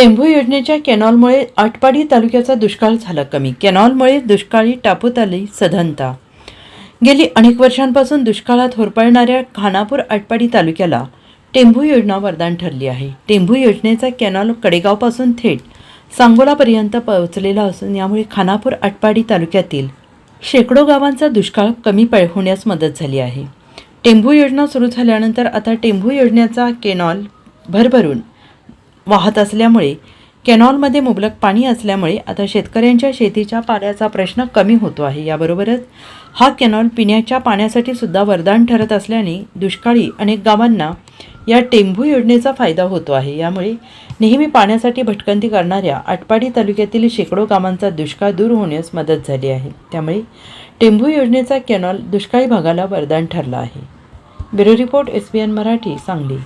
टेंभू योजनेच्या कॅनॉलमुळे आटपाडी तालुक्याचा दुष्काळ झाला कमी. कॅनॉलमुळे दुष्काळी टापूत आली सधनता गेली अनेक वर्षांपासून दुष्काळात होरपळणाऱ्या खानापूर आटपाडी तालुक्याला टेंभू योजना वरदान ठरली आहे. टेंभू योजनेचा कॅनॉल कडेगावपासून थेट सांगोलापर्यंत पोहोचलेला असून यामुळे खानापूर आटपाडी तालुक्यातील शेकडो गावांचा दुष्काळ कमी पळ होण्यास मदत झाली आहे. टेंभू योजना सुरू झाल्यानंतर आता टेंभू योजनेचा केनॉल भरभरून वाहत असल्यामुळे कॅनॉलमध्ये मुबलक पाणी असल्यामुळे आता शेतकऱ्यांच्या शेतीच्या पाण्याचा प्रश्न कमी होतो आहे. याबरोबरच हा कॅनॉल पिण्याच्या पाण्यासाठी सुद्धा वरदान ठरत असल्याने दुष्काळी अनेक गावांना या टेंभू योजनेचा फायदा होतो आहे. यामुळे नेहमी पाण्यासाठी भटकंती करणाऱ्या आटपाडी तालुक्यातील शेकडो गावांचा दुष्काळ दूर होण्यास मदत झाली आहे. त्यामुळे टेंभू योजनेचा कॅनॉल दुष्काळी भागाला वरदान ठरला आहे. Bureau report S B N Marathi Sangli.